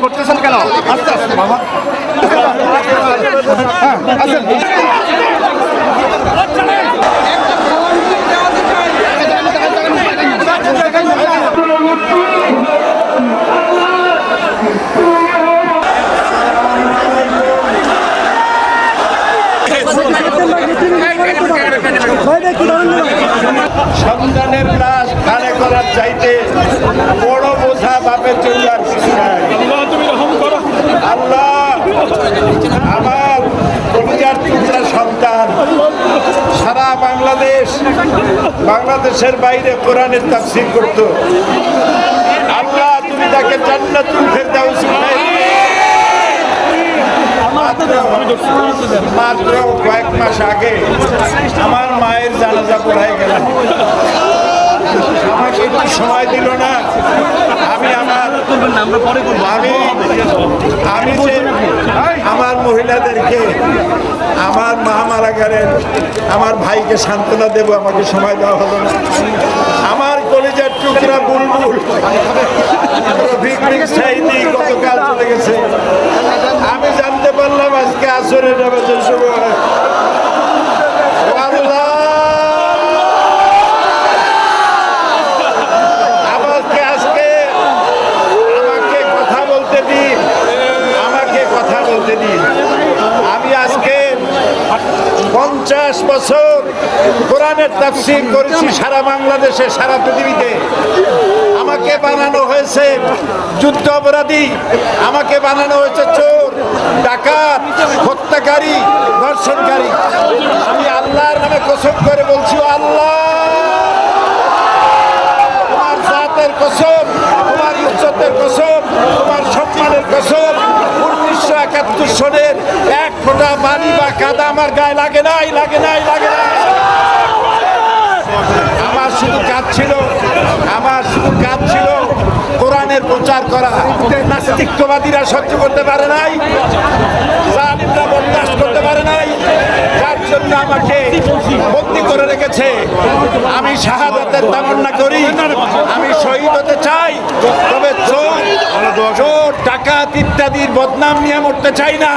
করতেছেন কেন? আস্তে আস্তে বাবা। হ্যাঁ, সন্তানের লাশ ঘাড়ে করার চাইতে বড় বোঝা বাপের জন্য আর কিছু নাই আল্লাহ আমার কবিতার টুকরা সন্তান সারা বাংলাদেশ বাংলাদেশের বাইরে কোরআনের তাফসির করত আল্লাহ, তুমি তাকে জান্নাতুল ফেরদাউস। মাত্র কয়েক মাস আগে আমার মায়ের জানাজা পড়ায় গেলাম আমাকে একটু সময় দিল না আমি আমার আমি আমি আমার মহিলাদেরকে আমার মা মারা গেলেন আমার ভাইকে সান্ত্বনা দেব আমাকে সময় দেওয়া হলো না। আমার কলেজের টুকরা বুলবুল গতকাল চলে গেছে। আমি জানতে পারলাম আজকে আসরের নামাজের সময় আল্লাহ আমাকে আজকে আমাকে কথা বলতে দিন আমাকে কথা বলতে দিন আমি আজকে পঞ্চাশ বছর কোরআনের তাফসির করেছি সারা বাংলাদেশে, সারা পৃথিবীতে। আমাকে বানানো হয়েছে যুদ্ধ অপরাধী, আমাকে বানানো হয়েছে চোর, ডাকাত, হত্যাকারী, ধর্ষণকারী। আমি আল্লাহর নামে কসম করে বলছি আল্লাহ! তোমার জাতের কসম, তোমার ইজ্জতের কসম, তোমার সম্মানের কসম, উনিশশো একাত্তর সনের এক ফোঁটা বাড়ি বা কাদা আমার গায়ে লাগে নাই লাগে নাই, লাগে আমার শুধু কাজ ছিল আমার শুধু কাজ ছিল কোরআনের প্রচার করা। নাস্তিকবাদীরা সহ্য করতে পারে নাই, জালিমরা বরদাস্ত করতে পারে নাই, যার জন্য আমাকে বন্দি করে রেখেছে। আমি শাহাদাতের তামান্না করি, আমি শহীদ হতে চাই, তবে চোর চোর ডাকাত ইত্যাদির বদনাম নিয়ে মরতে চাই না।